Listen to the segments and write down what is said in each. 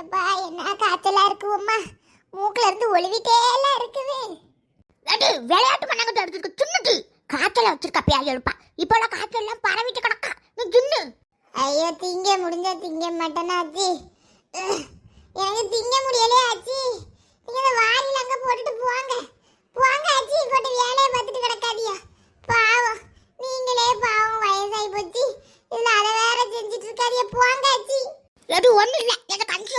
எப்பா என்ன காய்ச்சலா இருக்கு அம்மா மூக்குல இருந்து ஒளிவிட்டே எல்லாம் இருக்குது. அடி விளையாட்டு பண்ணாங்க எடுத்துருக்கு சின்னது காய்ச்சல வச்சிருக்கா பேய் எழுப்பா. இப்போ எல்லாம் காய்ச்சல் எல்லாம் பரவிட்டு கிடக்கா. நீ சின்ன ஐயோ திங்க முடிஞ்சா திங்க மாட்டேனா ஆச்சி. எனக்கு திங்க முடியலையே ஆச்சி. நீங்க இந்த வாரியில அங்க போட்டுட்டு போங்க. போங்க ஆச்சி. போட்டு வேலையை பார்த்துட்டு கிடக்காதியா பாவம். நீங்களே பாவம் வயசாகி போச்சு. இதுல அதை வேற செஞ்சுட்டு இருக்காதியா போங்க ஆச்சி. எது ஒண்ணு இல்ல.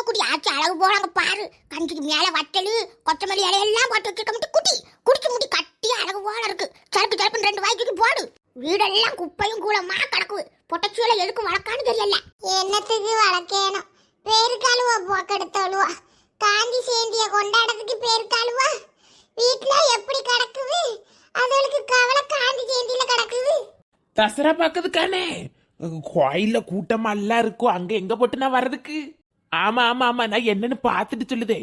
குடி ஆச்சு அழகு போறாங்க பாரு. கஞ்சிக்கு மேல வத்தலு கொத்தமல்லி இலையெல்லாம் போட்டு வச்சிருக்க குடி குடிச்சு முடி கட்டி அழகு போல இருக்கு. சரக்கு சரக்கு ரெண்டு வாய்க்கு போடு. வீடெல்லாம் குப்பையும் கூலமா கிடக்கு. பொட்டச்சூல எதுக்கும் வளர்க்கான்னு தெரியல. என்னத்துக்கு வளர்க்கணும் பேருக்காளுவா போக்கெடுத்தாளுவா காந்தி சேந்திய கொண்டாடத்துக்கு பேருக்காளுவா வீட்டுல எப்படி கிடக்குது? அதுகளுக்கு கவலை காந்தி சேந்தியில கிடக்குது. தசரா பார்க்கறதுக்கானே கோயில்ல கூட்டமா எல்லாம் இருக்கும் அங்க எங்க போட்டு நான் வர்றதுக்கு? ஆமா ஆமா ஆமா நான் என்னன்னு பார்த்துட்டு சொல்லுதே.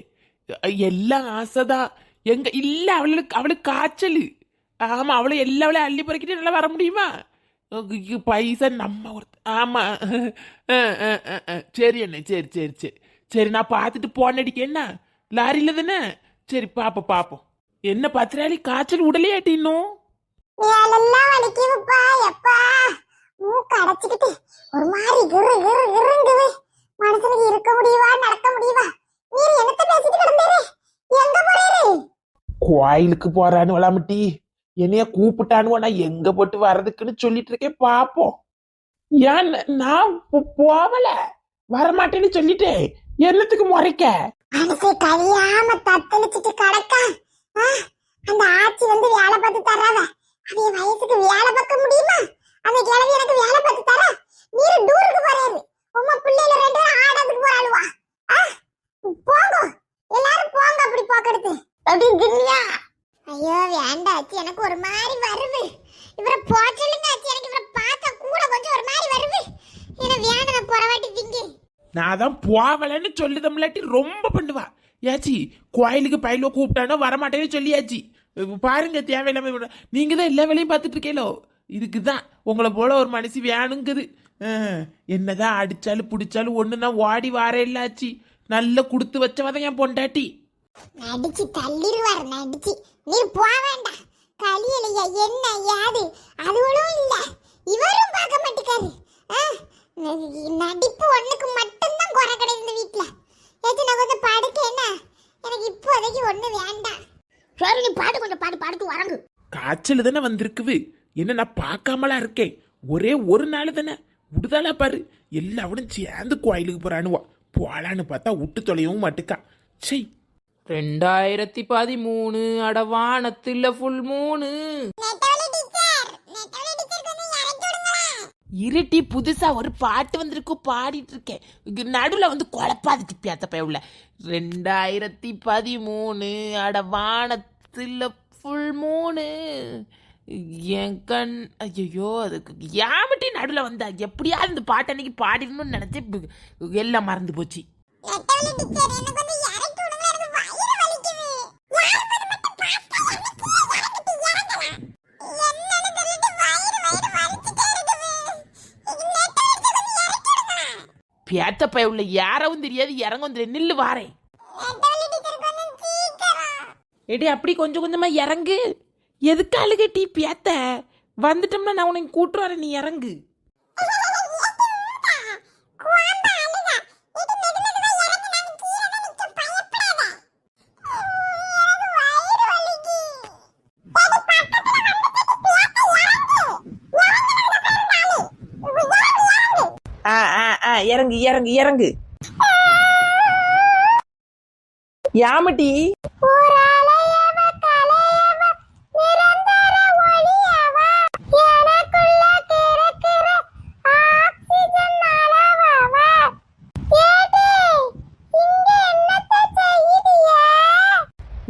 எல்லாம் ஆசைதான். எங்க இல்ல அவளுக்கு அவளுக்கு காய்ச்சல். ஆமா அவளை எல்லாவளையும் அள்ளி பறிக்கிட்டு நல்லா வர முடியுமா? பைசா நம்ம ஒருத்த ஆமா. சரி அண்ணே சரி சரி சரி. சரி நான் பார்த்துட்டு போன் என்ன? லாரியில தானே? சரி பாப்போம் பாப்போம். என்ன பத்திராளி காய்ச்சல் உடலையாட்டி இன்னும்? ஒரு மாதிரி கிரு கிரு கிருங்குது மனுஷனுக்கு இருக்க முடியுவா நடக்க முடியுவா நீர் என்னத்த பேசிட்டு கிடந்தேரு எங்க போறேரு கோயிலுக்கு போறான்னு வளாமட்டி என்னைய கூப்பிட்டானுவோ நான் எங்க போட்டு வர்றதுக்குன்னு சொல்லிட்டு இருக்கேன் பாப்போம். ஏன் நான் போவல? வரமாட்டேன்னு சொல்லிட்டேன் என்னத்துக்கு முறைக்க? மனசு கழியாம தத்தளிச்சிட்டு கிடக்கா. ஆ, அந்த ஆட்சி வந்து வேலை பார்த்து தர்றாவ அவைய வயசுக்கு வேலை பார்க்க முடியுமா? அந்த கிழவி எனக்கு வேலை பார்த்து தர. நீர் டூருக்கு போறேன் உமா பிள்ளைல ரெண்டு ஆடத்துக்கு போறாளுவா ஆ, போங்க எல்லாரும் போங்க அப்படி போக்கெடுத்து அப்படி ஐயோ வேண்டாம் ஆச்சு எனக்கு ஒரு மாதிரி வருது இவரை போச்சலுங்க ஆச்சு எனக்கு இவரை பார்த்தா கூட கொஞ்சம் ஒரு மாதிரி வருது என்ன வேண்டாம் நான் புறவாட்டி திங்கி. நான் தான் போவலன்னு சொல்லுதம்லாட்டி ரொம்ப பண்ணுவா. ஏச்சி கோயிலுக்கு பயில கூப்பிட்டானோ வரமாட்டேன்னு சொல்லியாச்சு. பாருங்க தேவையில்லாம நீங்க தான் எல்லா வேலையும் பார்த்துட்டு இருக்கீங்களோ இதுக்கு தான் உங்களை போல ஒரு மனுஷி வேணுங்குது. என்னதான் அடிச்சாலும் பிடிச்சாலும் ஒண்ணுனா ஓடி வார இல்லாச்சி நல்லா கொடுத்து வச்சவதான் என் பொண்டாட்டி. நடிச்சு தள்ளிடுவார் நடிச்சு. நீ போக வேண்டாம். கலியலையா என்ன யாது அதுவளும் இல்ல. இவரும் பார்க்க மாட்டேக்காரு. ஆ, நடிப்பு ஒண்ணுக்கு மட்டும்தான் குறை கிடையாது வீட்டுல ஏச்சு நான் கொஞ்சம் படுக்கேன்னா? எனக்கு இப்போதைக்கு ஒண்ணு வேண்டாம். சரி நீ பாட்டு கொஞ்சம் பாட்டு பாடுட்டு வரங்கு காய்ச்சல் தானே வந்திருக்குது. என்ன நான் பார்க்காமலா இருக்கேன்? ஒரே ஒரு நாள் தானே. விடுதாலா பாரு. எல்லாவனும் சேர்ந்து கோயிலுக்கு போறானுவா. போலான்னு பார்த்தா விட்டு தொலையவும் மாட்டுக்கா. சை ரெண்டாயிரத்தி பதிமூணு அடவானத்துல ஃபுல் மூணு இருட்டி புதுசா ஒரு பாட்டு வந்திருக்கு பாடிட்டு இருக்கேன் நடுவுல வந்து குழப்பாதுக்கு பேத்த பயவுல ரெண்டாயிரத்தி பதிமூணு அடவானத்துல ஃபுல் மூணு என் கண் ஐயோ அதுக்கு ஏமட்டி நடுவுல வந்தா? எப்படியாவது இந்த பாட்டு அன்னைக்கு பாடிடணும்னு நினைச்சு இப்ப எல்லாம் மறந்து போச்சு. பேத்த பயவுல யாரவும் தெரியாது இறங்கவும் தெரியாது. நில்லு வாரேன் எடி அப்படி கொஞ்சம் கொஞ்சமா இறங்கு. எதுக்கு அழுகட்டி பேத்த வந்துட்டோம்னா நான் உனக்கு கூட்டு வரேன் நீ இறங்கு. இறங்கு இறங்கு இறங்கு. யாமட்டி?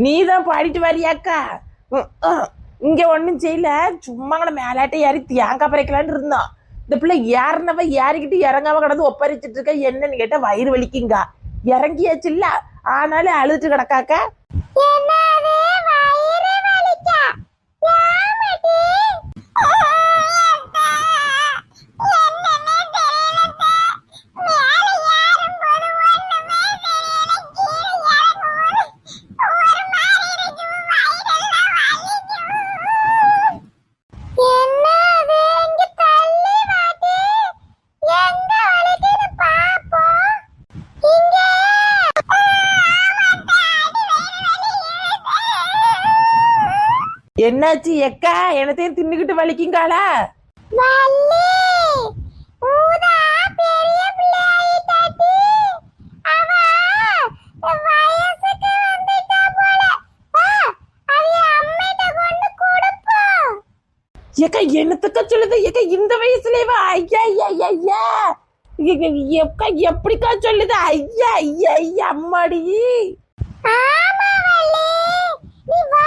நீதான் பாடிட்டு வரியாக்கா. இங்க ஒண்ணும் செய்யல. சும்மா கூட மேலாட்ட ஏறி தேங்காய் பறைக்கலான்னு இருந்தோம் இந்த பிள்ளை ஏறினவ ஏறிக்கிட்டு இறங்காம கிடந்து ஒப்பரிச்சிட்டு இருக்க? என்னன்னு கேட்டா வயிறு வலிக்குங்க. இறங்கியாச்சு இல்ல. ஆனாலும் அழுதுட்டு கிடக்காக்க? என்னாச்சு எக்கா? எனத்தையும் தின்னுக்கிட்டு வலிக்குங்காளா? ஏக்கா என்னத்துக்க சொல்லுது ஏக்கா இந்த வயசுலவா ஐயா ஐயா ஐயா, ஐயா எ- எ- எக்கா எப்படிக்கா சொல்லுது? ஐயா ஐயா ஐயா அம்மாடி. ஆமா வள்ளி நீ வா.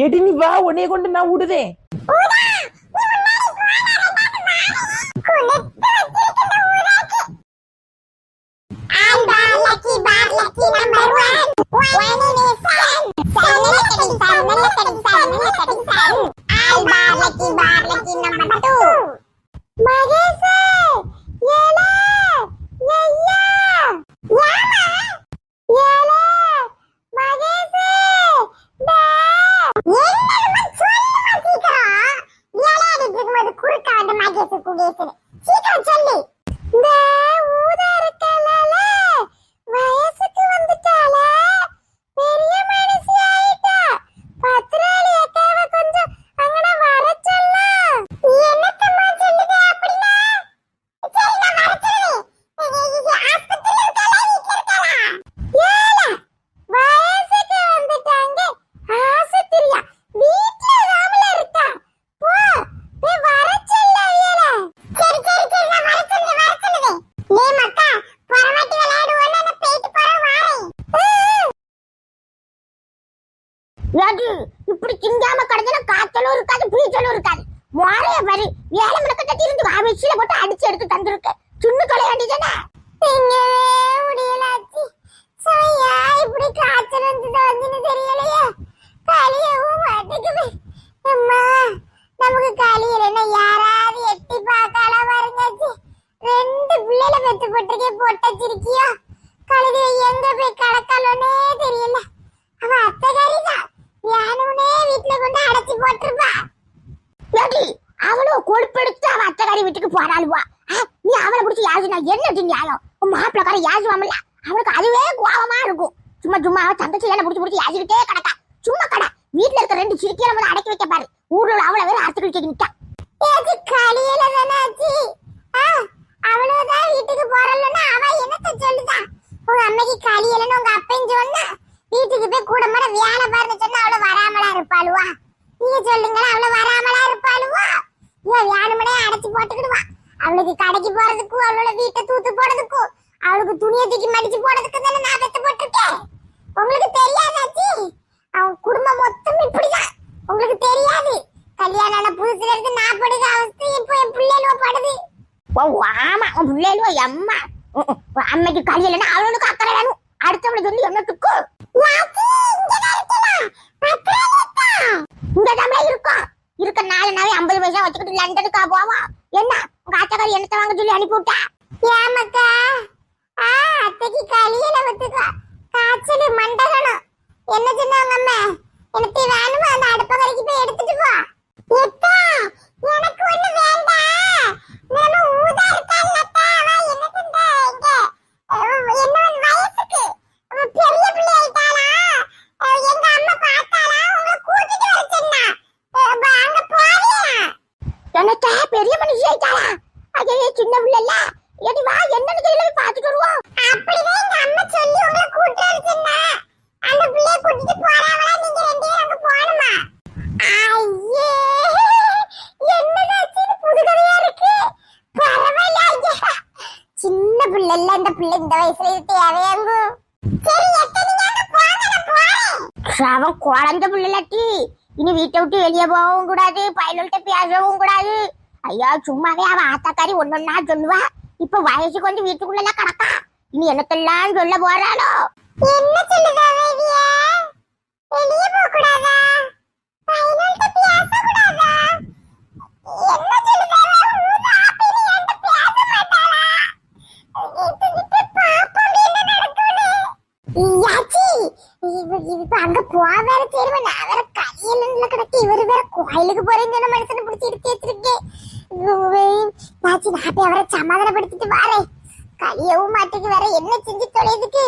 எடி நீ வா உன்னைய கொண்டு நான் விடுதேன் சீக்கிரம் சொல்லு இந்த ஊதா இருக்கலால வயசுக்கு வந்துட்டால பெரிய மனுஷி ஆயிட்டா பத்திராளி அக்காவை கொஞ்சம் அங்கன வர சொல்லு என்னத்தம்மா சொல்லுது அப்படின்னா சரி நான் வர சொல்லுவேன் ஆஸ்பத்திரியில இருக்காளா வீட்டுல இருக்காளா ஏல வயசுக்கு வந்துட்டாங்க ஆஸ்பத்திரியா வீட்டுல ராமல இருக்கா போ போய் வர சொல்லு ஏல சரி சரி சரி நான் வர சொல்லுவேன் வர சொல்லுவேன் நீ மக்கா பரவாட்டி விளையாடுவோன்னு நான் போயிட்டு போறேன் வாரேன் ஏடி இப்படி திங்காம கிடந்தா காய்ச்சலும் இருக்காது பீச்சலும் இருக்காது மாறைய பாரு வேலை மிளக்கட்டி இருந்து ஆவேசியில போட்டு அடிச்சு எடுத்து தந்திருக்க சுண்ணு தொலை வேண்டியதானே திங்கவே முடியலாச்சு சையா காய்ச்சல் வந்து தொலைஞ்சுன்னு தெரியலையே. கலியவும் மாட்டேங்குது அம்மா நமக்கு கலியலன்னா யாராவது எட்டி பார்த்தால பாருங்காச்சு ரெண்டு பிள்ளைல பெத்து போட்டிருக்கே பொட்டச்சிருக்கியோ கழுது எங்க போய் கடக்காலோன்னே தெரியல. அவ அத்தகாரி தான் யானுனே வீட்டுல கொண்டு அடைச்சி போட்டிருப்பா. நடி அவளும் கொழுப்பெடுத்து அவ அத்தகாரி வீட்டுக்கு போறாளுவா. நீ அவளை பிடிச்சி யாருனா என்ன நியாயம்? உன் மாப்பிள்ளக்கார யாசுவாமல்ல அவளுக்கு அதுவே கோபமா இருக்கும். சும்மா சும்மா அவ தங்கச்சி எல்லாம் பிடிச்சி பிடிச்சி யாசிக்கிட்டே கிடக்கா. சும்மா கடை. வீட்டுல இருக்க ரெண்டு சிரிக்கிற முதல்ல அடக்கி வைக்க பாரு. ஊர்ல உள்ள அவளை வேற அறுத்துக்கிட்டு கேட்டு நிக்கா. ஏஜி களியில தானாச்சி அவ்வளவுதான் வீட்டுக்கு போறலன்னா அவ என்னத்த சொல்லுதா? உங்க அம்மைக்கு களியலன்னு உங்க அப்பையும் சொன்னா வீட்டுக்கு போய் கூட மட வேலை பாருன்னு சொன்னா அவ்வளவு வராமலா இருப்பாளுவா? நீங்க சொல்லுங்களா அவ்வளவு வராமலா இருப்பாளுவா? இவன் வேணுமனே அடைச்சு போட்டுக்கிடுவா. அவளுக்கு கடைக்கு போறதுக்கும் அவளோட வீட்டை தூத்து போடுறதுக்கும் அவளுக்கு துணியை தூக்கி மடிச்சு போடுறதுக்கு தானே நான் பெத்து போட்டிருக்கேன். உங்களுக்கு தெரியாதாச்சு அவன் குடும்பம் மொத்தம் இப்படிதான். உங்களுக்கு தெரியாது. கல்யாணம் ஆன புதுசுல இருந்து நான் படுக அவஸ்தை இப்போ என் பிள்ளைகளோ படுது. ஓ ஆமா உன் பிள்ளைகளுவோ எம்மா. அம்மைக்கு கல்யாணம் அவளுக்கு அக்கறை வேணும். அடுத்தவளுக்கு சொல்லி என்னத்துக்கு யாச்சி, இங்க இருக்கும். இருக்க நாலு நாளே ஐம்பது பைசா வச்சுக்கிட்டு லண்டனுக்கா போவா. என்ன? உங்க அத்தைக்காரி என்னத்தை வாங்க சொல்லி அனுப்பி விட்டா ஏமக்கா. ஆ அத்தைக்கு கல்யாணம் வச்சுக்கா. காய்ச்சல் மண்டகணும். என்ன சொன்னாங்க அம்மா? எனக்கு வேணுமா? அந்த அடுப்ப வரைக்கும் போய் எடுத்துட்டு போ எத்தா எனக்கு ஒண்ணு வேண்டாம் நம்ம ஊதா இருக்காள் அத்தா அவ என்ன செஞ்சா இங்க அஹ், என்ன வயசுக்கு அவ பெரிய பிள்ளை ஆயிட்டாளா அஹ், எங்க அம்மா பார்த்தாளா உங்களை கூட்டிட்டு வர சொன்னா அஹ், ப- அங்க போறியா என்னத்த பெரிய மனுஷி ஆயிட்டாளா ஐயோ சின்ன பிள்ளைல எடி வா என்னன்னு தெரியல போய் பாத்துட்டு வருவோம் அப்படிதான் எங்க அம்மா சொல்லி உங்களை கூட்டு வர சொன்னா அந்த பிள்ளைய கூட்டிட்டு போறாவளா நீங்க ரெண்டு பேரும் அங்க போணுமா ஐயே என்னதாச்சு இது புது கதையா இருக்கு பரவாயில்ல ஐயா சின்ன பிள்ளை இந்த வயசுல இது அவன் குழந்தை பிள்ளைலாட்டி இனி வீட்டை விட்டு வெளியே போகவும் கூடாது பயலுகிட்ட பேசவும் கூடாது. ஐயா சும்மாவே அவன் ஆத்தாக்காரி ஒன்னொன்னா சொல்லுவா. இப்ப வயசுக்கு வந்து வீட்டுக்குள்ள கிடக்கா. இனி என்னத்தெல்லாம் சொல்ல போறாளோ? என்ன சொல்லுதா வெளிய வெளிய போக கூடாதா பையன்கிட்ட பேச கூடாதா என்ன சொல்லுதா ஊதா பிரி என்கிட்ட பேச மாட்டாளா இதுகிட்ட பாப்போம் என்ன நடக்குது யாச்சி இவ இவ அங்க போக வேற தேர்வு நான் வேற கையில கிடக்கு இவரு வேற கோயிலுக்கு போறேன்னு சொன்ன மனுஷனை பிடிச்சி எடுத்து வச்சிருக்கேன் யாச்சி நான் போய் அவரை சமாதானப்படுத்திட்டு வாரேன் கழியவும் மாட்டுக்கு வேற என்ன செஞ்சு தொலைதுக்கு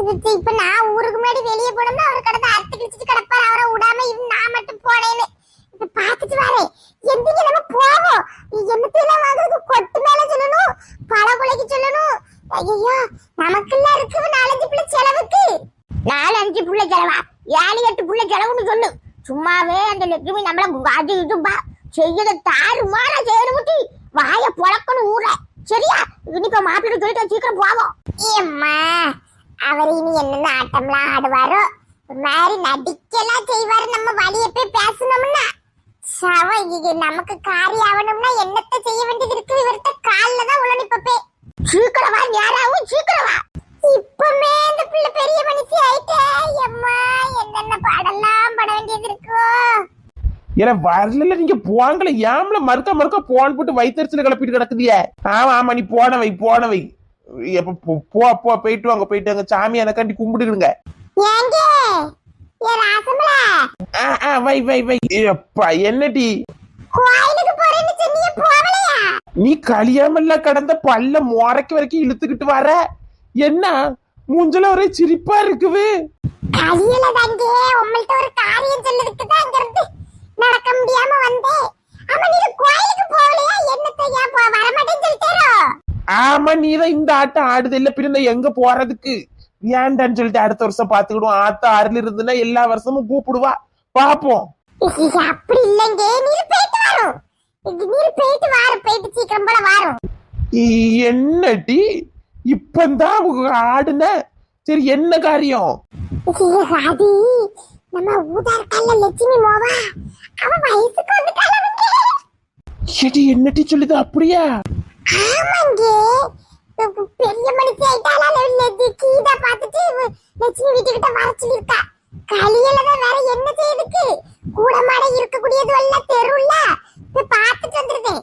இது இப்ப நான் ஊருக்கு முன்னாடி வெளியே போனோம்னா அவர் கடந்த அறுத்து கிழிச்சிட்டு கிடப்பாரு அவரை விடாம இவன் நான் மட்டும் போனேன்னு இப்ப பாத்துட்டு வரேன் எந்திங்க நம்ம போவோம் என்னத்தையெல்லாம் வாங்குறது கொட்டு மேல சொல்லணும் பல கொலைக்கு சொல்லணும் ஐயோ நமக்குள்ள இருக்கு நாலஞ்சு பிள்ளை செலவுக்கு. நாலு அஞ்சு புள்ள செலவா? ஏழு எட்டு புள்ள செலவுன்னு சொல்லு. சும்மாவே அந்த லட்சுமி நம்மள அது இதுப்பா. செய்யத தாறுமாறா செய்யணும் வாய பொழக்கணும் ஊற. சரியா? இன்னைக்கு மாப்பிள்ளை சொல்லிட்டு சீக்கிரம் போவோம். ஏம்மா அவர் இனி என்னென்ன ஆட்டம்லாம் ஆடுவாரோ ஒரு மாதிரி நடிக்கலாம் செய்வாரு நம்ம வழிய போய் பேசணும்னா. சவ இது நமக்கு காரி ஆகணும்னா என்னத்த செய்ய வேண்டியது இருக்கு? இவர்கிட்ட கால்ல தான் உள்ள நிப்பப்பே. சீக்கிரம் ஏன்னா வரல நீங்க போங்கல ஏம்ல மறுக்க மறுக்க போன் போட்டு வயிற்றுல கிளப்பிட்டு கிடக்குதியே ஆமா ஆமா நீ போனவை போனவை எப்ப போ- போ போயிட்டு வாங்க போயிட்டு வாங்க. சாமி எனக்காண்டி கும்பிடுங்க வை வை வை. எப்பா என்னடி? நீ கழியாமல்ல கடந்த பல்ல முறைக்கு வரைக்கும் இழுத்துக்கிட்டு வர? என்ன? மூஞ்சல ஒரே சிரிப்பா இருக்குது. கையில தாங்க உங்கள்ட்ட ஒரு காரியம் சொல்லதுக்கு தான் இருந்து நடக்க முடியாம வந்தேன் ஆமா நீங்க கோயிலுக்கு போகலையா? என்னத்த ஏன் போ வரமாட்டேன்னு சொல்லிட்டாரோ? ஆமா நீதான் இந்த ஆட்டம் ஆடுது. இல்ல பின்ன எங்க போறதுக்கு? ஏன்டான்னு சொல்லிட்டு அடுத்த வருஷம் பாத்துக்கிடுவோம் ஆத்தா அருள் இருந்துன்னா எல்லா வருஷமும் கூப்பிடுவா. பாப்போம் அப்படி இல்லைங்க. நீர் போயிட்டு வரும் நீர் போயிட்டு வாரும் போயிட்டு சீக்கிரம் போல வாரும் என்னடி? இப்பந்தான் ஆடுன? சரி என்ன காரியம்? அது நம்ம ஊதா இருக்கல்ல லட்சுமி மோவா? அவ வயசுக்கு வந்துட்டால செடி என்னடி சொல்லுது? அப்படியா? ஆமாங்க. பெரிய மனுஷி ஆயிட்டாளா லட்சுமி கீதா பார்த்துட்டு லட்சுமி வீட்டுக்கிட்ட வர சொல்லியிருக்கா. களியில தான் வேற என்ன செய்யுதுக்கு கூட மாட இருக்கக்கூடியது எல்லாம் தெருவுல போய் பார்த்துட்டு வந்துருதேன்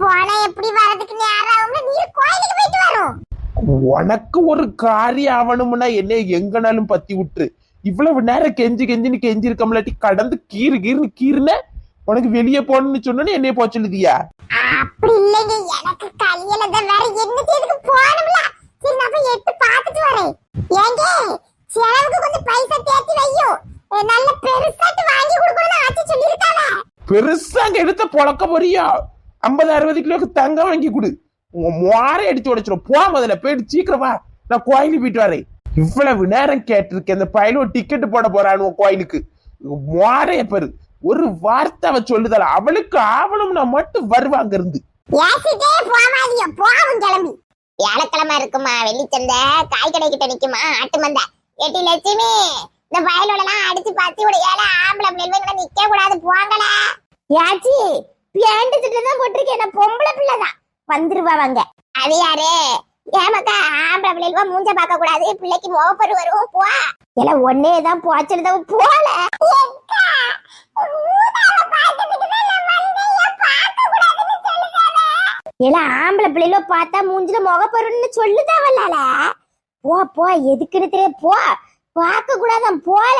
போனா எப்படி வரதுக்கு நேரம் ஆகும்ல நீர் கோயிலுக்கு போயிட்டு வரும். உனக்கு ஒரு காரியம் ஆகணும்னா என்ன எங்கனாலும் பத்தி விட்டுரு. இவ்வளவு நேரம் கெஞ்சி கெஞ்சின்னு கெஞ்சி இருக்கம்லாட்டி கடந்து கீறு கீறுன்னு கீறுன உனக்கு வெளியே போகணும்னு சொன்னோன்னு என்னைய போக சொல்லுதியா? அப்படி இல்லைங்க எனக்கு தான் வேற என்ன செய்யுதுக்கு போகணும்ல? சரி நான் போய் எடுத்து பார்த்துட்டு வரேன். ஏங்க செலவுக்கு கொஞ்சம் பைசா தேத்தி வையும் அஹ் நல்ல பெருசாட்டு வாங்கி கொடுக்கணும்னு ஆச்சு சொல்லியிருக்காங்க பெருசா அங்க எடுத்த பொழக்க போறியா? ஐம்பது அறுபது கிலோக்கு தங்கம் வாங்கி கொடு. உன் மோரை அடிச்சு உடைச்சிடும் போ முதல்ல போயிட்டு சீக்கிரம் வா. நான் கோயிலுக்கு போயிட்டு வரேன். இவ்வளவு நேரம் கேட்டிருக்கேன் இந்த பையல டிக்கெட் போட போறானு கோயிலுக்கு. மோரைய பெரு. ஒரு வார்த்தை அவ சொல்லுதல அவளுக்கு ஆவணம்னா மட்டும் வருவாங்க இருந்து வியாழக்கிழமை இருக்குமா? வெள்ளிச்சந்தை காய் கடை கிட்ட நிக்குமா? ஆட்டு மந்த. ஏட்டி லட்சுமி இந்த வயலோட எல்லாம் அடிச்சு பத்தி விட. ஏழை ஆம்பளை பிள்ளைங்க நிக்க கூடாது. போங்கள யாச்சி பேண்டு தான் போட்டிருக்கேன். பொம்பளை பிள்ளை தான் வந்துருவாங்க அது யாரு? ஏமாக்கா ஆம்பளை பிள்ளைங்க மூஞ்ச பார்க்க கூடாது பிள்ளைக்கு முகப்பரு வரும். போ. எல்லாம் ஒன்னே தான் போச்சுன்னு போல. இல்ல ஆம்பளை பிள்ளைல பார்த்தா மூஞ்சில முகப்பருன்னு சொல்லுதாவல்ல போ போ. எதுக்குன்னு தெரிய போ. பார்க்க கூடாதான் போல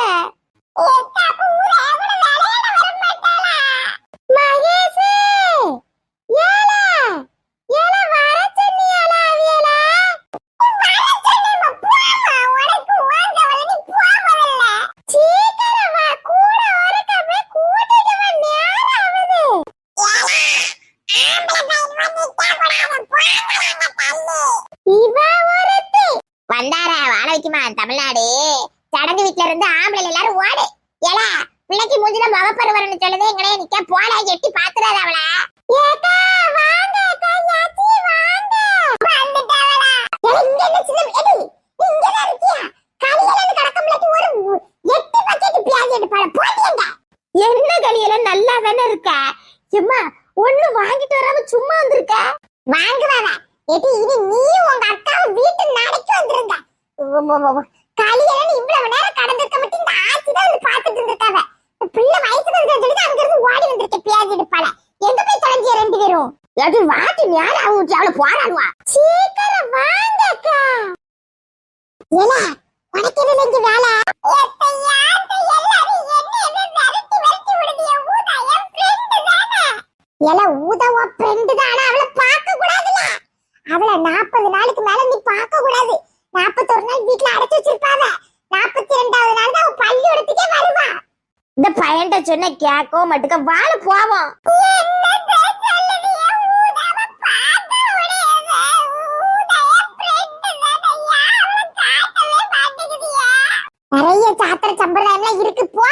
இருந்து ஆம்பளை எல்லாரும் ஓடு. ஏடா பிள்ளைக்கு மூஞ்சில முகப்பரு வரணும் சொல்லுது. எங்களையே நிக்க போல எட்டி பாத்துறாரு அவளை. என்ன களியில நல்லா தானே இருக்கா. எம்மா ஒண்ணு வாங்கிட்டு வராம சும்மா வந்திருக்க? வாங்குவாங்க எட்டி இனி நீ உங்க அக்காவும் வீட்டு நாளைக்கு வந்துருங்க. கலியலன்னு இவ்வளவு நேரம் கடந்திருக்க மட்டும் இந்த ஆச்சி தான் வந்து பாத்துட்டு இருந்திருக்காவ. இந்த பிள்ளை வயசுக்கு வந்து சொல்லிட்டு அங்க இருந்து ஓடி வந்திருக்க பியாஜ் எடுப்பாள எங்க போய் தொலைஞ்சிய ரெண்டு பேரும்? எது வாட்டி நேரம் அவங்க அவளை போராடுவா. சீக்கிரம் வாங்க அக்கா. ஏல உனக்கு என்ன இங்க வேலை? எத்தையா அந்த எல்லாரும் என்ன என்ன விரட்டி விரட்டி விடுதிய ஊதா என் ஃப்ரெண்ட் ஏல ஊதா உன் ஃப்ரெண்ட் அவளை பார்க்க கூடாதுல அவளை நாற்பது நாளுக்கு மேல நீ பார்க்க கூடாது நாற்பத்தொரு நாள் வீட்டுல அடைச்சு வச்சிருப்பாவ நாற்பத்தி ரெண்டாவது நாள் தான் அவ பள்ளிக்கூடத்துக்கே வருவா இந்த பையன்ட்ட சொன்ன கேட்கவும் மட்டுக்க வாழ போவோம். நிறைய சாத்திர சம்பிரதாயம்லாம் இருக்கு போ.